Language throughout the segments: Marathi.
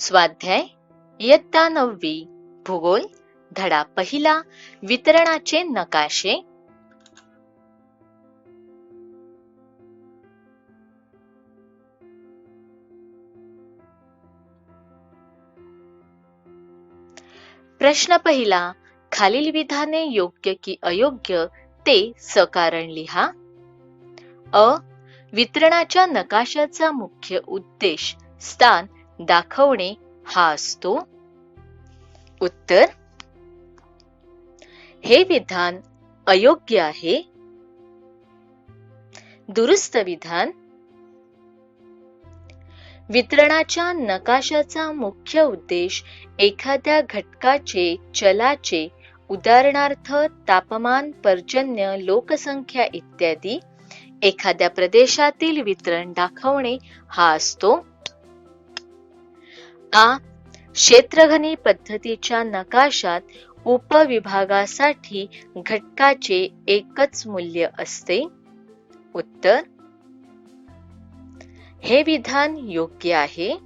स्वाध्याय इयत्ता नववी भूगोल धडा पहिला वितरणाचे नकाशे. प्रश्न पहिला खालील विधाने योग्य की अयोग्य ते सकारण लिहा. अ वितरणाच्या नकाशाचा मुख्य उद्देश स्थान दाखवणे हा असतो. उत्तर. हे विधान अयोग्य आहे. दुरुस्त विधान. वितरणाच्या नकाशाचा मुख्य उद्देश एखाद्या घटकाचे चलाचे उदाहरणार्थ तापमान पर्जन्य लोकसंख्या इत्यादी एखाद्या प्रदेशातील वितरण दाखवणे हा असतो. आ? क्षेत्रघनी पद्धतीच्या नकाशात उपविभागासाठी घटकाचे एकच मूल्य असते? उत्तर हे विधान योग्य आहे.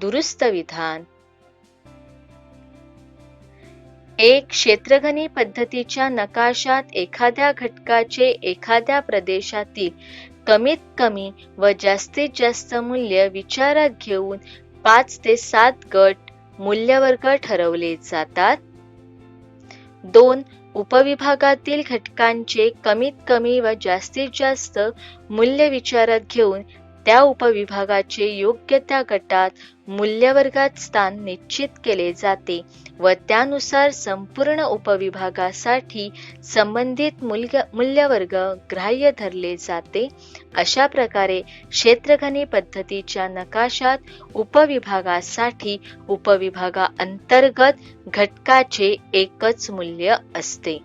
दुरुस्त विधान एक क्षेत्रघनी पद्धतीच्या नकाशात एखाद्या घटकाचे एखाद्या प्रदेशातील कमीत कमी व जास्तीत जास्त मूल्य विचारात घेऊन पाच ते सात गट मूल्यवर्ग ठरवले जातात. दोन उपविभागातील घटकांचे कमीत कमी व जास्तीत जास्त मूल्य विचारात घेऊन त्या उपविभागाचे योग्य त्या गटात मूल्यवर्गात स्थान निश्चित केले जाते व त्यानुसार संपूर्ण उपविभागासाठी संबंधित मूल्य मूल्यवर्ग ग्राह्य धरले जाते. अशा प्रकारे क्षेत्रघनी पद्धतीच्या नकाशात उपविभागासाठी उपविभागा अंतर्गत घटकाचे एकच मूल्य असते.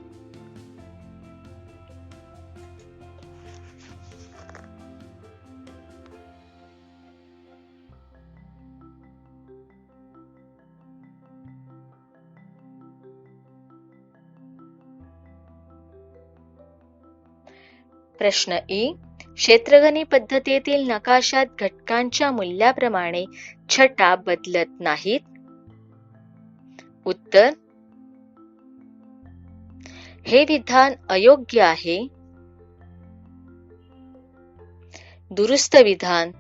प्रश्न ए क्षेत्रगणी पद्धतीतील नकाशात घटकांच्या मूल्याप्रमाणे छटा बदलत नाहीत? उत्तर हे विधान अयोग्य आहे. दुरुस्त विधान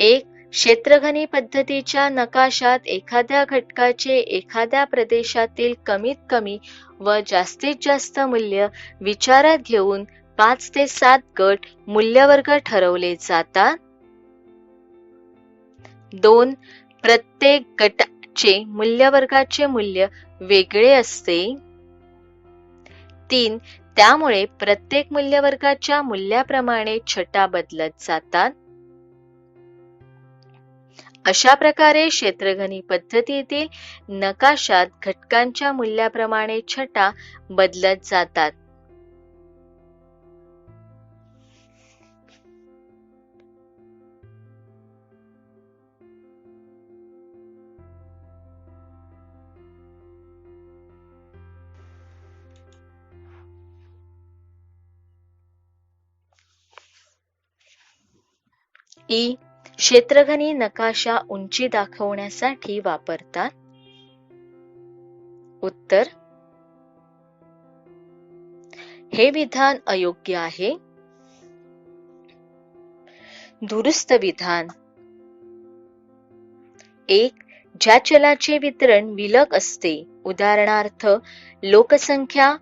एक क्षेत्रघनी पद्धतीच्या नकाशात एखाद्या घटकाचे एखाद्या प्रदेशातील कमीत कमी व जास्तीत जास्त मूल्य विचारात घेऊन पाच ते सात गट मूल्यवर्ग ठरवले जातात. दोन प्रत्येक गटाचे मूल्यवर्गाचे मूल्य वेगळे असते. तीन त्यामुळे प्रत्येक मूल्यवर्गाच्या मूल्याप्रमाणे छटा बदलत जातात. अशा प्रकारे क्षेत्रघनी पद्धतीतील नकाशात घटकांच्या मूल्याप्रमाणे छटा बदलत जातात. ई. क्षेत्रघनी नकाशा उंची दाखवण्यासाठी वापरतात. उत्तर. हे विधान अयोग्य आहे. दुरुस्त विधान. एक ज्या चलाचे वितरण विलग असते उदाहरणार्थ लोकसंख्या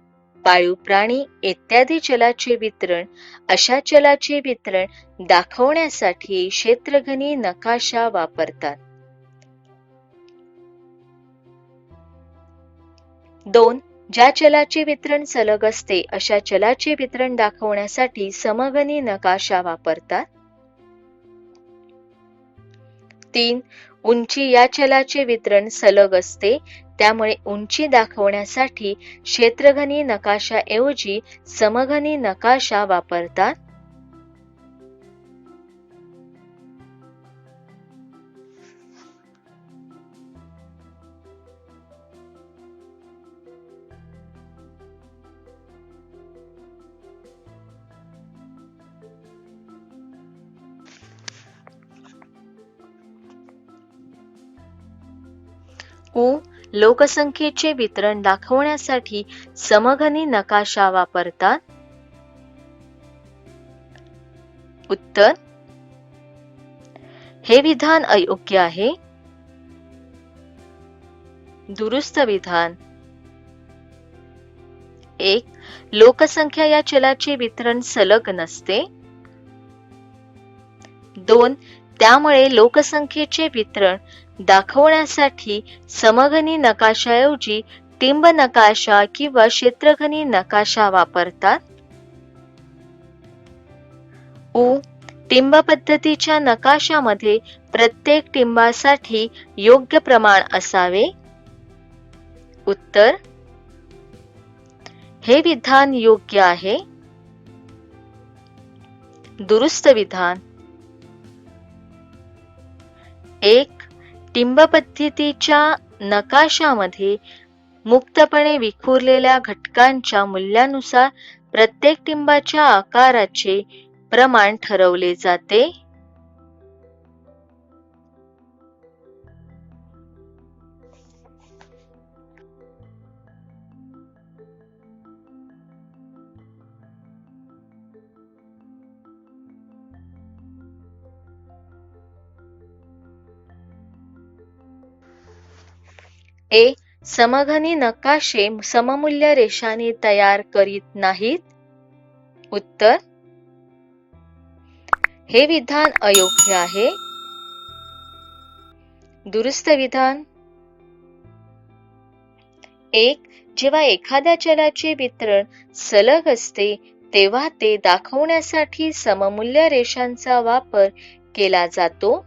पाळीव प्राणी इत्यादी चलाचे वितरण अशा चलाचे वितरण दाखवण्यासाठी क्षेत्रघनी नकाशा वापरतात. दोन ज्या चलाचे वितरण सलग असते अशा चलाचे वितरण दाखवण्यासाठी समघनी नकाशा वापरतात. तीन उंची या चलाचे वितरण सलग असते त्यामुळे उंची दाखवण्यासाठी क्षेत्रघनी नकाशाऐवजी समघनी नकाशा वापरतात. उ लोकसंख्येचे वितरण दाखवण्यासाठी समघनी नकाशा वापरतात. उत्तर. हे विधान अयोग्य आहे. दुरुस्त विधान. एक लोकसंख्या या चलाचे वितरण सलग नसते. दोन त्यामुळे लोकसंख्येचे वितरण दाखवण्यासाठी समघनी नकाशाऐवजी टिंब नकाशा किंवा क्षेत्रघनी नकाशा वापरतात. उ. टिंब पद्धतीच्या नकाशामध्ये प्रत्येक टिंबासाठी योग्य प्रमाण असावे. उत्तर. हे विधान योग्य आहे. दुरुस्त विधान. एक. टिंब पद्धतीच्या नकाशामध्ये मुक्तपणे विखुरलेल्या घटकांच्या मूल्यानुसार प्रत्येक टिंबाच्या आकाराचे प्रमाण ठरवले जाते. हे समघनी नकाशे सममूल्य रेषांनी तयार करीत नाहीत? उत्तर हे विधान अयोग्य आहे. दुरुस्त विधान एक जेव्हा एखाद्या चलाचे वितरण सलग असते तेव्हा ते दाखवण्यासाठी सममूल्य रेषांचा वापर केला जातो.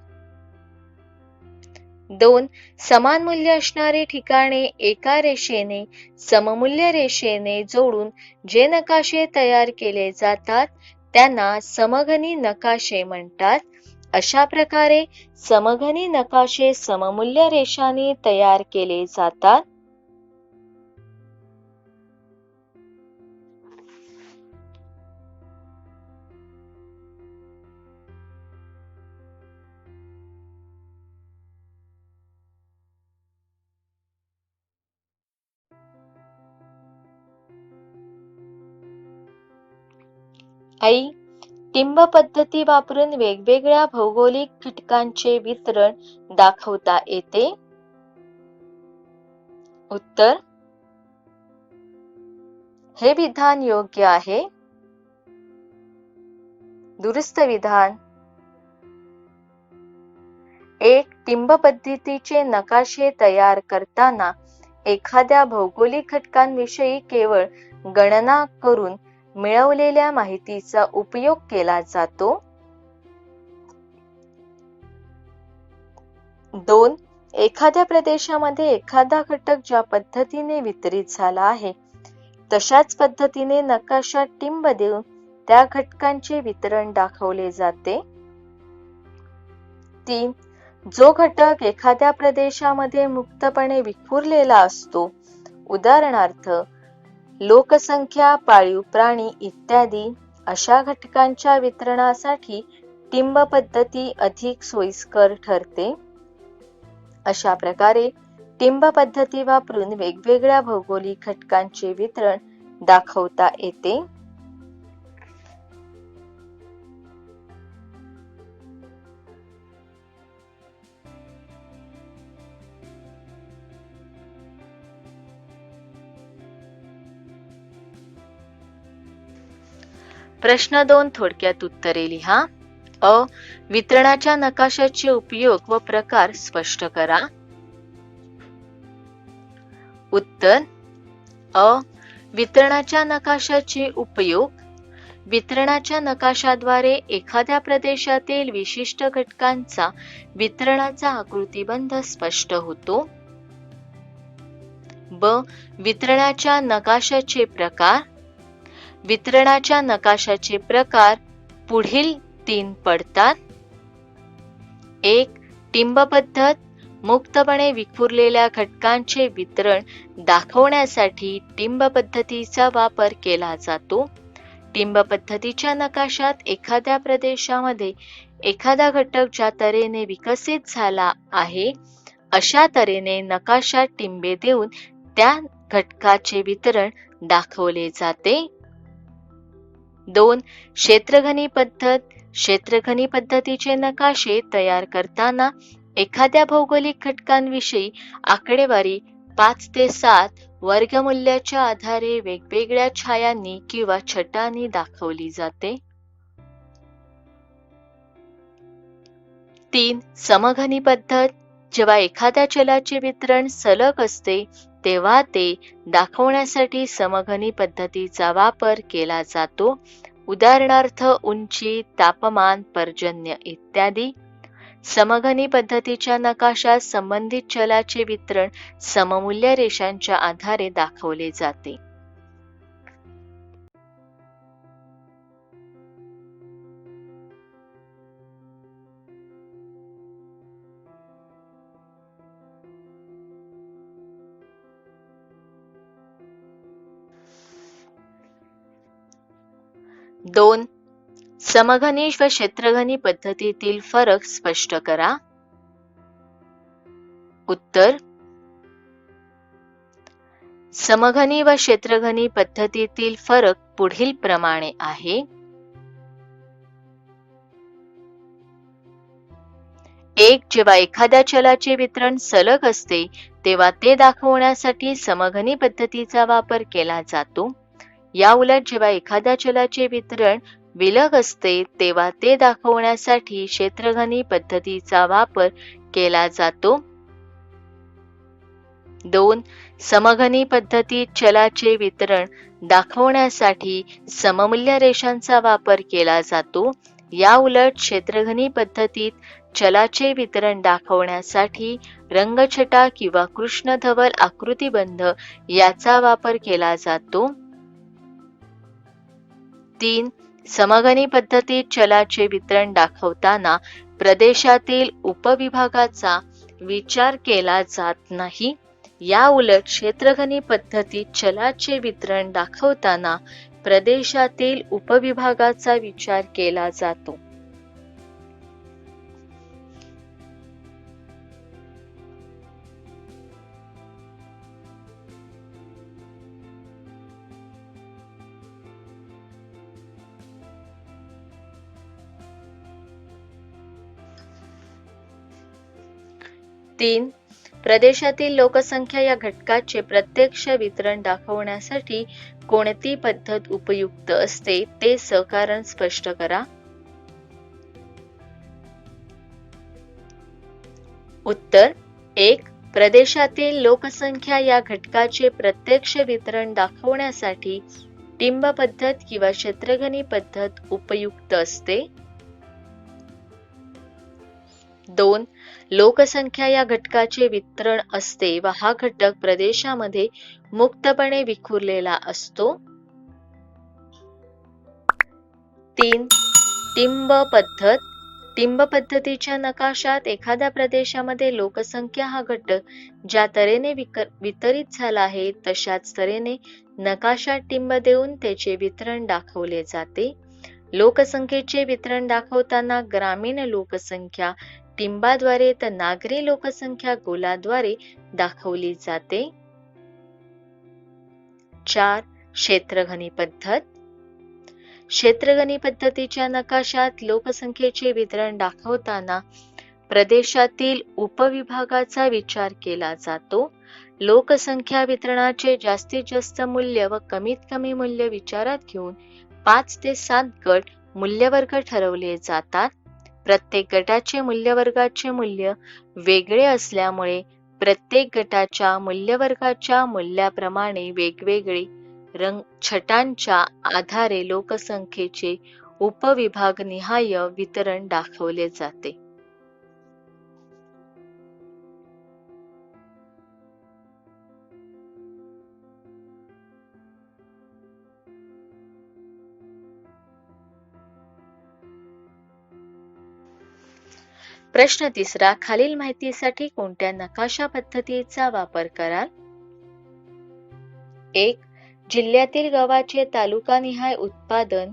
दोन समान मूल्य असणारी ठिकाणे एका रेषेने सममूल्य रेषेने जोडून जे नकाशे तयार केले जातात त्यांना समघनी नकाशे म्हणतात. अशा प्रकारे समघनी नकाशे सममूल्य रेषाने तयार केले जातात. आई टिंब पद्धती वापरून वेगवेगळ्या भौगोलिक घटकांचे वितरण दाखवता येते. उत्तर हे विधान योग्य आहे. दुरुस्त विधान एक टिंब पद्धतीचे नकाशे तयार करताना एखाद्या भौगोलिक घटकांविषयी केवळ गणना करून मिळवलेल्या माहितीचा उपयोग केला जातो. दोन एखाद्या प्रदेशामध्ये एखादा घटक ज्या पद्धतीने वितरित झाला आहे तशाच पद्धतीने नकाशा टिंब देऊन त्या घटकांचे वितरण दाखवले जाते. तीन जो घटक एखाद्या प्रदेशामध्ये मुक्तपणे विखुरलेला असतो उदाहरणार्थ लोकसंख्या पाळीव प्राणी इत्यादी अशा घटकांच्या वितरणासाठी टिंब पद्धती अधिक सोयीस्कर ठरते. अशा प्रकारे टिंब पद्धती वापरून वेगवेगळ्या भौगोलिक घटकांचे वितरण दाखवता येते. प्रश्न दोन थोडक्यात उत्तरे लिहा. अ. वितरणाच्या नकाशाचे उपयोग व प्रकार स्पष्ट करा. उत्तर. अ. वितरणाच्या नकाशाचे उपयोग. वितरणाच्या नकाशाद्वारे एखाद्या प्रदेशातील विशिष्ट घटकांचा वितरणाचा आकृतीबंध स्पष्ट होतो. ब. वितरणाच्या नकाशाचे प्रकार. वितरणाच्या नकाशाचे प्रकार पुढील तीन पडतात. एक टिंब पद्धत मुक्तपणे विखुरलेल्या घटकांचे वितरण दाखवण्यासाठी टिंब पद्धतीचा वापर केला जातो. टिंब पद्धतीच्या नकाशात एखाद्या प्रदेशामध्ये एखादा घटक ज्या तऱ्हेने विकसित झाला आहे अशा तऱ्हेने नकाशात टिंबे देऊन त्या घटकाचे वितरण दाखवले जाते. दोन क्षेत्रघनी पद्धत. क्षेत्रघनी पद्धतीचे नकाशे तयार करताना एखाद्या भौगोलिक घटकांविषयी आकडेवारी पाच ते सात वर्गमूल्याच्या आधारे वेगवेगळ्या छायांनी किंवा छटांनी दाखवली जाते. तीन समघनी पद्धत. जेव्हा एखाद्या चलाचे वितरण सलग असते तेव्हा ते दाखवण्यासाठी समघनी पद्धतीचा वापर केला जातो. उदाहरणार्थ उंची तापमान पर्जन्य इत्यादी. समघनी पद्धतीच्या नकाशात संबंधित चलाचे वितरण सममूल्य रेषांच्या आधारे दाखवले जाते. दोन. समघनी व क्षेत्रघनी पद्धतीतील फरक स्पष्ट करा. उत्तर. समघनी व क्षेत्रघनी पद्धतीतील फरक पुढील प्रमाणे आहे. एक जेव्हा एखाद्या चलाचे वितरण सलग असते तेव्हा ते दाखवण्यासाठी समघनी पद्धतीचा वापर केला जातो. या उलट जेव्हा एखाद्या चलाचे वितरण विलग असते तेव्हा ते दाखवण्यासाठी क्षेत्रघनी पद्धतीचा वापर केला जातो. दोन समघनी पद्धतीत चलाचे वितरण दाखवण्यासाठी सममूल्य रेषांचा वापर केला जातो. या उलट क्षेत्रघनी पद्धतीत चलाचे वितरण दाखवण्यासाठी रंगछटा किंवा कृष्णधवल आकृतीबंध याचा वापर केला जातो. तीन समगणी पद्धतीत चलाचे वितरण दाखवताना प्रदेशातील उपविभागाचा विचार केला जात नाही. या उलट क्षेत्रघनी पद्धतीत चलाचे वितरण दाखवताना प्रदेशातील उपविभागाचा विचार केला जातो. तीन प्रदेशातील लोकसंख्या या घटकाचे प्रत्यक्ष वितरण दाखवण्यासाठी कोणती पद्धत उपयुक्त असते ते सहकारण स्पष्ट करा. उत्तर एक प्रदेशातील लोकसंख्या या घटकाचे प्रत्यक्ष वितरण दाखवण्यासाठी टिंब पद्धत किंवा क्षेत्रघनी पद्धत उपयुक्त असते. दोन लोकसंख्या या घटकाचे वितरण असते व हा घटक प्रदेशामध्ये मुक्तपणे विखुरलेला असतो. तीन टिंब पद्धत. टिंब पद्धतीच्या नकाशात एखाद्या प्रदेशामध्ये लोकसंख्या हा घटक ज्या तऱ्हेने वितरित झाला आहे तशाच तऱ्हेने नकाशात टिंब देऊन त्याचे वितरण दाखवले जाते. लोकसंख्येचे वितरण दाखवताना ग्रामीण लोकसंख्या टिंबाद्वारे तर नागरी लोकसंख्या गोलाद्वारे दाखवली जाते. चार क्षेत्रघनी पद्धत. क्षेत्रघनी पद्धतीच्या नकाशात लोकसंख्येचे वितरण दाखवताना प्रदेशातील उपविभागाचा विचार केला जातो. लोकसंख्या वितरणाचे जास्तीत जास्त मूल्य व कमीत कमी मूल्य विचारात घेऊन पाच ते सात गट मूल्यवर्ग ठरवले जातात. प्रत्येक गटाचे मूल्यवर्गाचे मूल्य वेगळे असल्यामुळे प्रत्येक गटाच्या मूल्यवर्गाच्या मूल्याप्रमाणे वेगवेगळे रंग छटांच्या आधारे लोकसंख्येचे उपविभागनिहाय वितरण दाखवले जाते. प्रश्न तिसरा खालील माहितीसाठी कोणत्या नकाशा पद्धतीचा वापर कराल? एक जिल्ह्यातील गव्हाचे तालुकानिहाय उत्पादन.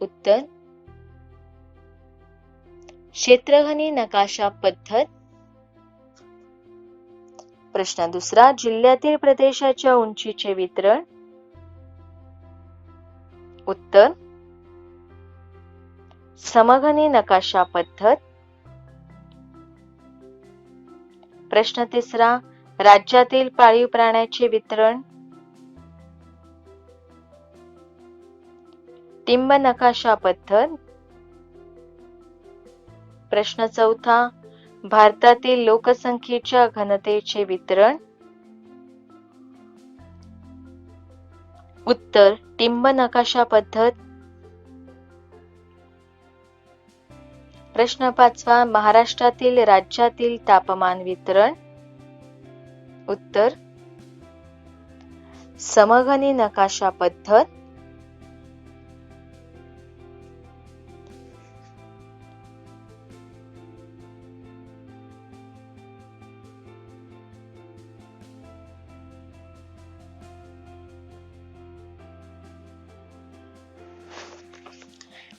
उत्तर क्षेत्रघनी नकाशा पद्धत. प्रश्न दुसरा जिल्ह्यातील प्रदेशाच्या उंचीचे वितरण. उत्तर समघनी नकाशा पद्धत. प्रश्न तिसरा राज्यातील पाळीव प्राण्याचे वितरण. टिंब नकाशा पद्धत. प्रश्न चौथा भारतातील लोकसंख्येच्या घनतेचे वितरण. उत्तर टिंब नकाशा पद्धत. प्रश्न पाचवा महाराष्ट्रातील राज्यातील तापमान वितरण. उत्तर समघनी नकाशा पद्धत.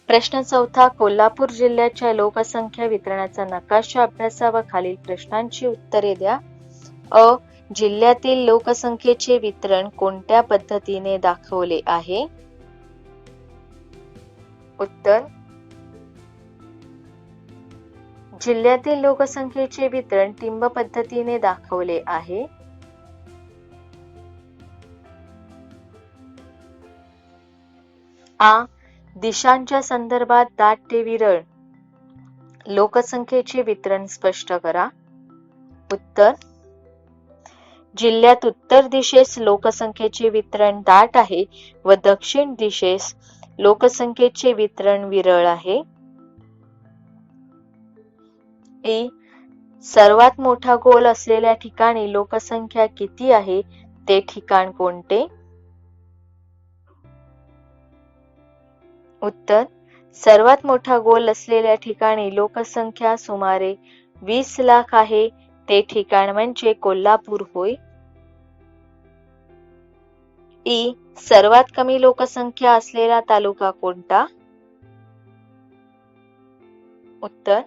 प्रश्न चौथा कोल्हापूर जिल्ह्याच्या लोकसंख्या वितरणाचा नकाशा अभ्यासा व खालील प्रश्नांची उत्तरे द्या. अ. जिल्ह्यातील लोकसंख्येचे वितरण कोणत्या पद्धतीने दाखवले आहे? उत्तर. जिल्ह्यातील लोकसंख्येचे वितरण टिंब पद्धतीने दाखवले आहे. आ. दिशांच्या संदर्भात दाट ते विरळ. लोकसंख्येचे वितरण स्पष्ट करा. उत्तर. जिल्ह्यात उत्तर दिशेस लोकसंख्येचे वितरण दाट आहे व दक्षिण दिशेस लोकसंख्येचे वितरण विरळ आहे. ए. सर्वात मोठा गोल असलेल्या ठिकाणी लोकसंख्या किती आहे? ते ठिकाण कोणते? उत्तर सर्वात मोठा गोल असलेल्या ठिकाणी लोकसंख्या सुमारे वीस लाख आहे. ते ठिकाण म्हणजे कोल्हापूर होय. ई सर्वात कमी लोकसंख्या असलेला तालुका कोणता? उत्तर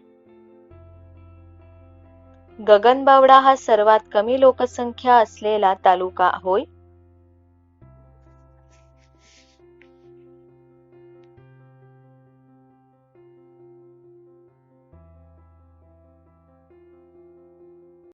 गगनबावडा हा सर्वात कमी लोकसंख्या असलेला तालुका होय.